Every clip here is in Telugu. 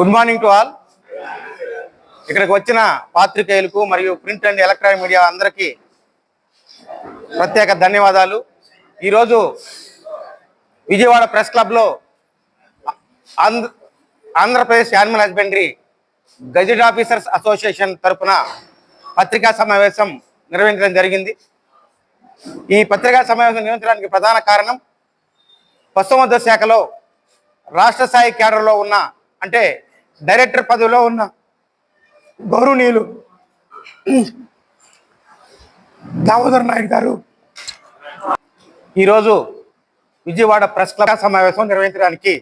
Good morning to all. ఇక్కడికి వచ్చిన పాత్రికేయులకు మరియు ప్రింట్ అండ్ ఎలక్ట్రానిక్ మీడియా అందరికీ ప్రత్యేక ధన్యవాదాలు. ఈరోజు విజయవాడ ప్రెస్ క్లబ్లో Andhra Andhra Pradesh animal husbandry gazetted officers association తరపున పత్రికా సమావేశం నిర్వహించడం జరిగింది. ఈ పత్రికా సమావేశం నిర్వహించడానికి ప్రధాన కారణం పశుసంవర్ధ శాఖలో రాష్ట్ర స్థాయి కేడర్లో ఉన్న అంటే డైరెక్టర్ పదవిలో ఉన్న గౌరవనీయులు దామోదర్ నాయుడు గారు. ఈరోజు విజయవాడ ప్రెస్ క్లబ్ సమావేశం నిర్వహించడానికి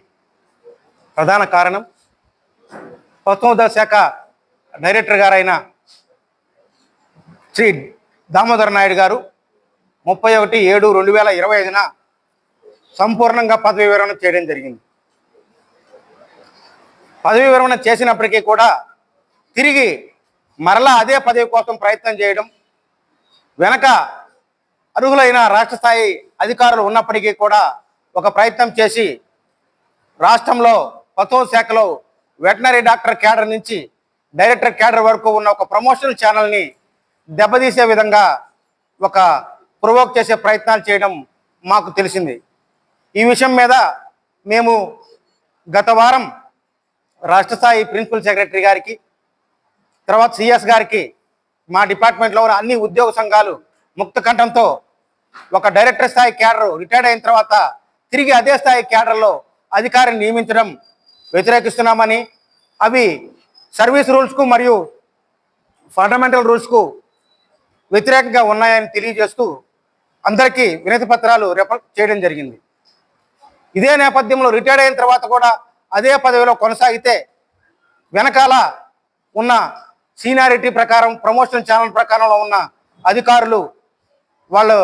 ప్రధాన కారణం పశుసంవర్ధ శాఖ డైరెక్టర్ గారైన శ్రీ దామోదర్ నాయుడు గారు ముప్పై ఒకటి ఏడు రెండు వేల ఇరవై ఐదున సంపూర్ణంగా పదవి విరమణ చేయడం జరిగింది. పదవి విరమణ చేసినప్పటికీ కూడా తిరిగి మరలా అదే పదవి కోసం ప్రయత్నం చేయడం వెనక అర్హులైన రాష్ట్ర స్థాయి అధికారులు ఉన్నప్పటికీ కూడా ఒక ప్రయత్నం చేసి రాష్ట్రంలో పశువు శాఖలో వెటనరీ డాక్టర్ క్యాడర్ నుంచి డైరెక్టర్ క్యాడర్ వరకు ఉన్న ఒక ప్రమోషనల్ ఛానల్ని దెబ్బతీసే విధంగా ఒక ప్రొవోక్ చేసే ప్రయత్నాలు చేయడం మాకు తెలిసింది. ఈ విషయం మీద మేము గత వారం రాష్ట్ర స్థాయి ప్రిన్సిపల్ సెక్రటరీ గారికి తర్వాత సిఎస్ గారికి మా డిపార్ట్మెంట్లో ఉన్న అన్ని ఉద్యోగ సంఘాలు ముక్త కంఠంతో ఒక డైరెక్టర్ స్థాయి క్యాడర్ రిటైర్డ్ అయిన తర్వాత తిరిగి అదే స్థాయి క్యాడర్లో అధికారిని నియమించడం వ్యతిరేకిస్తున్నామని అవి సర్వీస్ రూల్స్కు మరియు ఫండమెంటల్ రూల్స్కు వ్యతిరేకంగా ఉన్నాయని తెలియజేస్తూ అందరికీ వినతి పత్రాలు రెఫర్ చేయడం జరిగింది. ఇదే నేపథ్యంలో రిటైర్డ్ అయిన తర్వాత కూడా అదే పదవిలో కొనసాగితే వెనకాల ఉన్న సీనియారిటీ ప్రకారం ప్రమోషన్ ఛానల్ ప్రకారంలో ఉన్న అధికారులు వాళ్ళు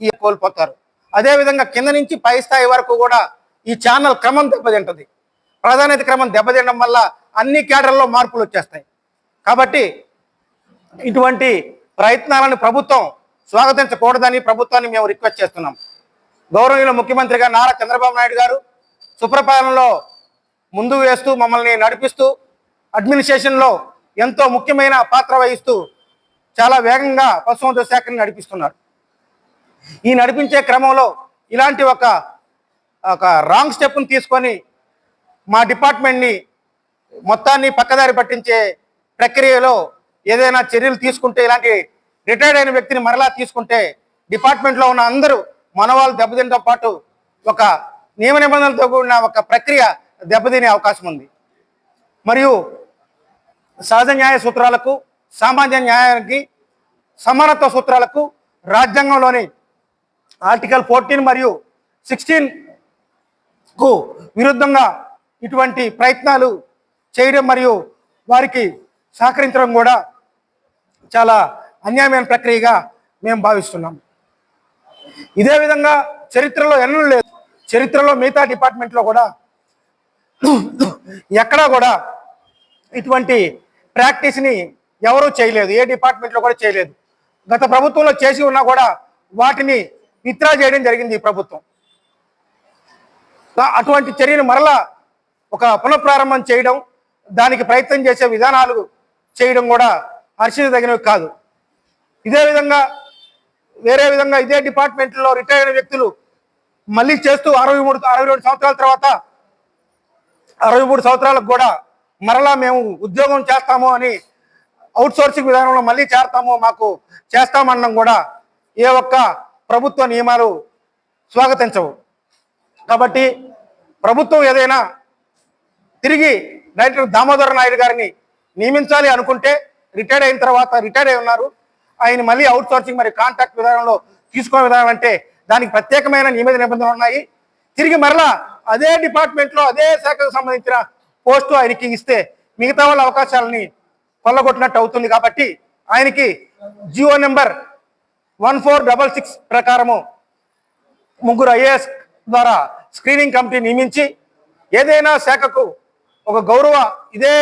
ఈ కోల్పోతారు. అదేవిధంగా కింద నుంచి పై స్థాయి వరకు కూడా ఈ ఛానల్ క్రమం దెబ్బతింటుంది. ప్రాధాన్యత క్రమం దెబ్బతినడం వల్ల అన్ని కేటర్లో మార్పులు వచ్చేస్తాయి. కాబట్టి ఇటువంటి ప్రయత్నాలను ప్రభుత్వం స్వాగతించకూడదని ప్రభుత్వాన్ని మేము రిక్వెస్ట్ చేస్తున్నాం. గౌరవనీయుల ముఖ్యమంత్రిగా నారా చంద్రబాబు నాయుడు గారు సుప్రపాలనలో ముందు వేస్తూ మమ్మల్ని నడిపిస్తూ అడ్మినిస్ట్రేషన్లో ఎంతో ముఖ్యమైన పాత్ర వహిస్తూ చాలా వేగంగా పశుసంవర్ధక శాఖని నడిపిస్తున్నారు. ఈ నడిపించే క్రమంలో ఇలాంటి ఒక ఒక రాంగ్ స్టెప్ని తీసుకొని మా డిపార్ట్మెంట్ని మొత్తాన్ని పక్కదారి పట్టించే ప్రక్రియలో ఏదైనా చర్యలు తీసుకుంటే ఇలాంటి రిటైర్డ్ అయిన వ్యక్తిని మరలా తీసుకుంటే డిపార్ట్మెంట్లో ఉన్న అందరూ మనవాళ్ళు దెబ్బతినతో పాటు ఒక నియమ నిబంధనలతో కూడిన ఒక ప్రక్రియ దెబ్బతినే అవకాశం ఉంది. మరియు సహజ న్యాయ సూత్రాలకు సామాన్య న్యాయానికి సమానత్వ సూత్రాలకు రాజ్యాంగంలోని ఆర్టికల్ ఫోర్టీన్ మరియు సిక్స్టీన్కు విరుద్ధంగా ఇటువంటి ప్రయత్నాలు చేయడం మరియు వారికి సహకరించడం కూడా చాలా అన్యాయమైన ప్రక్రియగా మేము భావిస్తున్నాం. ఇదే విధంగా చరిత్రలో ఎన్నో లేదు. చరిత్రలో మిగతా డిపార్ట్మెంట్లో కూడా ఎక్కడా కూడా ఇటువంటి ప్రాక్టీస్ని ఎవరూ చేయలేదు. ఏ డిపార్ట్మెంట్లో కూడా చేయలేదు. గత ప్రభుత్వంలో చేసి ఉన్నా కూడా వాటిని విత్డ్రా చేయడం జరిగింది ఈ ప్రభుత్వం. అటువంటి చర్యను మరలా ఒక పునఃప్రారంభం చేయడం దానికి ప్రయత్నం చేసే విధానాలు చేయడం కూడా హర్షించదగినవి కాదు. ఇదే విధంగా వేరే విధంగా ఇదే డిపార్ట్మెంట్లో రిటైర్ అయిన వ్యక్తులు మళ్ళీ చేస్తూ అరవై మూడు అరవై రెండు సంవత్సరాల తర్వాత అరవై మూడు సంవత్సరాలకు కూడా మరలా మేము ఉద్యోగం చేస్తాము అని అవుట్ సోర్సింగ్ విధానంలో మళ్ళీ చేరతాము మాకు చేస్తామనడం కూడా ఏ ఒక్క ప్రభుత్వ నియమాలు స్వాగతించవు. కాబట్టి ప్రభుత్వం ఏదైనా తిరిగి డైరెక్టర్ దామోదర నాయుడు గారిని నియమించాలి అనుకుంటే రిటైర్డ్ అయిన తర్వాత రిటైర్డ్ అయి ఉన్నారు. ఆయన మళ్ళీ అవుట్ సోర్సింగ్ మరి కాంట్రాక్ట్ విధానంలో తీసుకునే విధానం అంటే దానికి ప్రత్యేకమైన నియమిత నిబంధనలు ఉన్నాయి. తిరిగి మరలా అదే డిపార్ట్మెంట్లో అదే శాఖకు సంబంధించిన పోస్టు ఆయనకి ఇస్తే మిగతా వాళ్ళ అవకాశాలని కొల్లగొట్టినట్టు అవుతుంది కాబట్టి ఆయనకి GO number one four double six ప్రకారము ముగ్గురు ఐఏఎస్ ద్వారా స్క్రీనింగ్ కమిటీ నియమించి ఏదైనా శాఖకు ఒక గౌరవ ఇదే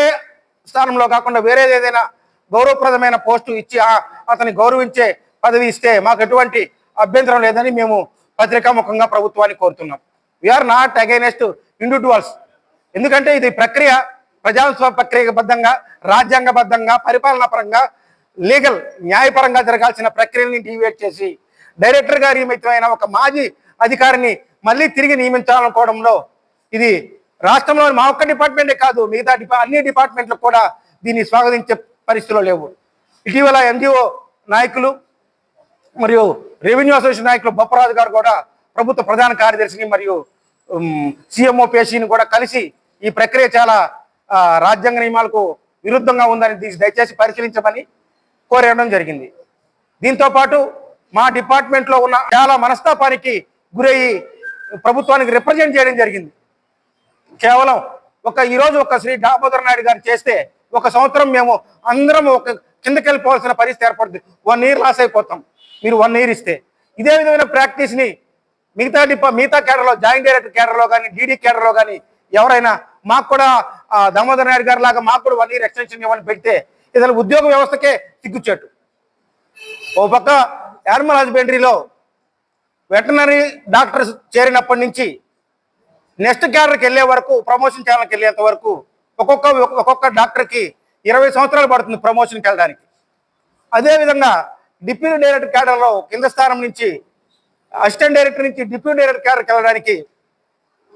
స్థానంలో కాకుండా వేరేది ఏదైనా గౌరవప్రదమైన పోస్టు ఇచ్చి అతని గౌరవించే పదవి ఇస్తే మాకు ఎటువంటి అభ్యంతరం లేదని మేము పత్రికాముఖంగా ప్రభుత్వాన్ని కోరుతున్నాం. వీఆర్ నాట్ అగైనెస్ట్ ఇండివిజువల్స్ ఎందుకంటే ఇది ప్రక్రియ ప్రజాస్వామ్య ప్రక్రియబద్ధంగా రాజ్యాంగబద్ధంగా పరిపాలనా పరంగా లీగల్ న్యాయపరంగా జరగాల్సిన ప్రక్రియని డివేట్ చేసి డైరెక్టర్ గారి నియమితమైన ఒక మాజీ అధికారిని మళ్ళీ తిరిగి నియమించాలనుకోవడంలో ఇది రాష్ట్రంలోని మా ఒక్క డిపార్ట్మెంటే కాదు మిగతా డిపా అన్ని డిపార్ట్మెంట్లు కూడా దీన్ని స్వాగతించే పరిస్థితులు లేవు. ఇటీవల ఎన్జిఓ నాయకులు మరియు రెవెన్యూ అసోసియేషన్ నాయకులు బొప్పరాజు గారు కూడా ప్రభుత్వ ప్రధాన కార్యదర్శిని మరియు సీఎంఓ పేషీని కూడా కలిసి ఈ ప్రక్రియ చాలా రాజ్యాంగ నియమాలకు విరుద్ధంగా ఉందని దీన్ని దయచేసి పరిశీలించమని కోరేయడం జరిగింది. దీంతో పాటు మా డిపార్ట్మెంట్లో ఉన్న చాలా మనస్తాపానికి గురయ్యి ప్రభుత్వానికి రిప్రజెంట్ చేయడం జరిగింది. కేవలం ఒక ఈరోజు ఒక శ్రీ దామోదర్ నాయుడు గారు చేస్తే ఒక సంవత్సరం మేము అందరం ఒక కిందకెళ్ళిపోవాల్సిన పరిస్థితి ఏర్పడుతుంది. వన్ ఇయర్ లాస్ అయిపోతాం. మీరు వన్ ఇయర్ ఇస్తే. ఇదే విధమైన ప్రాక్టీస్ని మిగతా డిపా మిగతా కేడర్లో జాయింట్ డైరెక్టర్ కేడర్లో కానీ డీడీ కేడర్లో కానీ ఎవరైనా మాకు కూడా దామోదర్ నాయుడు గారు లాగా మాకు కూడా వన్ ఇయర్ ఎక్స్టెన్షన్ ఇవ్వని పెడితే ఇతను ఉద్యోగ వ్యవస్థకే సిగ్గుచ్చాడు ఓ పక్క యానిమల్ హస్బెండరీలో వెటనరీ డాక్టర్స్ చేరినప్పటి నుంచి నెక్స్ట్ క్యాడర్కి వెళ్ళే వరకు ప్రమోషన్ ఛానల్కి వెళ్ళేంత వరకు ఒక్కొక్క ఒక్కొక్క డాక్టర్కి ఇరవై సంవత్సరాలు పడుతుంది ప్రమోషన్కి వెళ్ళడానికి. అదేవిధంగా డిప్యూటీ డైరెక్టర్ క్యాడర్లో కింద స్థానం నుంచి అసిస్టెంట్ డైరెక్టర్ నుంచి డిప్యూటీ డైరెక్టర్ క్యాడర్కి వెళ్ళడానికి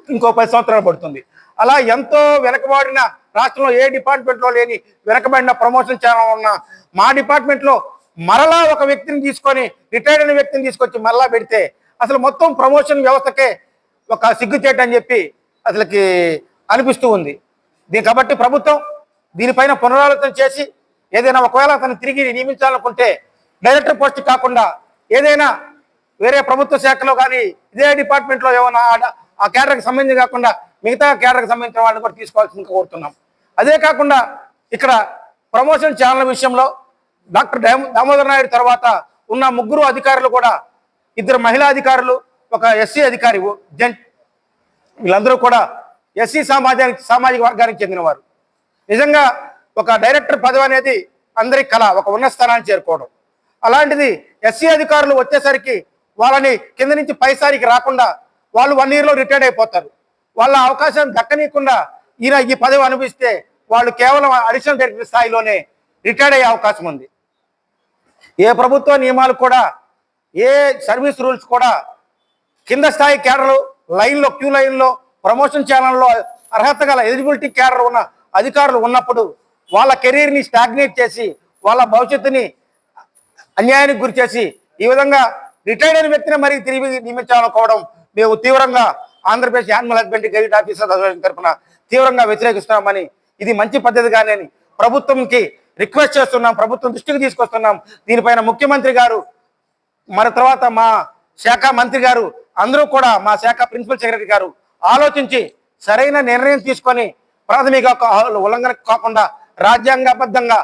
ఇంకో పది సంవత్సరాలు పడుతుంది. అలా ఎంతో వెనకబడిన రాష్ట్రంలో ఏ డిపార్ట్మెంట్లో లేని వెనకబడిన ప్రమోషన్ ఛానల్ ఉన్న మా డిపార్ట్మెంట్లో మరలా ఒక వ్యక్తిని తీసుకొని రిటైర్డ్ అయిన వ్యక్తిని తీసుకొచ్చి మరలా పెడితే అసలు మొత్తం ప్రమోషన్ వ్యవస్థకే ఒక సిగ్గుచేట అని చెప్పి అసలుకి అనిపిస్తూ ఉంది. దీని కాబట్టి ప్రభుత్వం దీనిపైన పునరాలోచన చేసి ఏదైనా ఒకవేళ అతను తిరిగి నియమించాలనుకుంటే డైరెక్టర్ పోస్ట్ కాకుండా ఏదైనా వేరే ప్రభుత్వ శాఖలో కానీ ఇదే డిపార్ట్మెంట్లో ఏమైనా ఆ- ఆ కేడర్కి సంబంధించి కాకుండా మిగతా కేడర్కి సంబంధించిన వాళ్ళని కూడా తీసుకోవాల్సింది కోరుతున్నాం. అదే కాకుండా ఇక్కడ ప్రమోషన్ ఛానల్ విషయంలో డాక్టర్ దామోదర్ నాయుడు తర్వాత ఉన్న ముగ్గురు అధికారులు కూడా ఇద్దరు మహిళా అధికారులు ఒక ఎస్సీ అధికారి జెంట్ వీళ్ళందరూ కూడా ఎస్సీ సామాజానికి సామాజిక వర్గానికి చెందినవారు. నిజంగా ఒక డైరెక్టర్ పదవి అనేది అందరి కళ ఒక ఉన్నత స్థానాన్ని చేరుకోవడం. అలాంటిది ఎస్సీ అధికారులు వచ్చేసరికి వాళ్ళని కింద నుంచి పైసారికి రాకుండా వాళ్ళు వన్ ఇయర్లో రిటైర్డ్ అయిపోతారు. వాళ్ళ అవకాశం దక్కనీయకుండా ఈయన ఈ పదవి అనిపిస్తే వాళ్ళు కేవలం అడిషనల్ డైరెక్టర్ స్థాయిలోనే రిటైర్డ్ అయ్యే అవకాశం ఉంది. ఏ ప్రభుత్వ నియమాలు కూడా ఏ సర్వీస్ రూల్స్ కూడా కింద స్థాయి కేడర్లు లైన్లో క్యూ లైన్లో ప్రమోషన్ ఛానల్లో అర్హత గల ఎలిజిబిలిటీ క్యాడర్ ఉన్న అధికారులు ఉన్నప్పుడు వాళ్ళ కెరీర్ని స్టాగ్నేట్ చేసి వాళ్ళ భవిష్యత్తుని అన్యాయానికి గురి చేసి ఈ విధంగా రిటైర్డ్ అయిన వ్యక్తిని మరి తిరిగి నియమించాలనుకోవడం మేము తీవ్రంగా Andhra Pradesh animal husbandry guide officer association తరఫున తీవ్రంగా వ్యతిరేకిస్తున్నామని ఇది మంచి పద్ధతి కానీ ప్రభుత్వంకి రిక్వెస్ట్ చేస్తున్నాం ప్రభుత్వం దృష్టికి తీసుకొస్తున్నాం. దీనిపైన ముఖ్యమంత్రి గారు మరి తర్వాత మా శాఖ మంత్రి గారు అందరూ కూడా మా శాఖ ప్రిన్సిపల్ సెక్రటరీ గారు ఆలోచించి సరైన నిర్ణయం తీసుకొని ప్రాథమిక ఉల్లంఘన కాకుండా రాజ్యాంగబద్ధంగా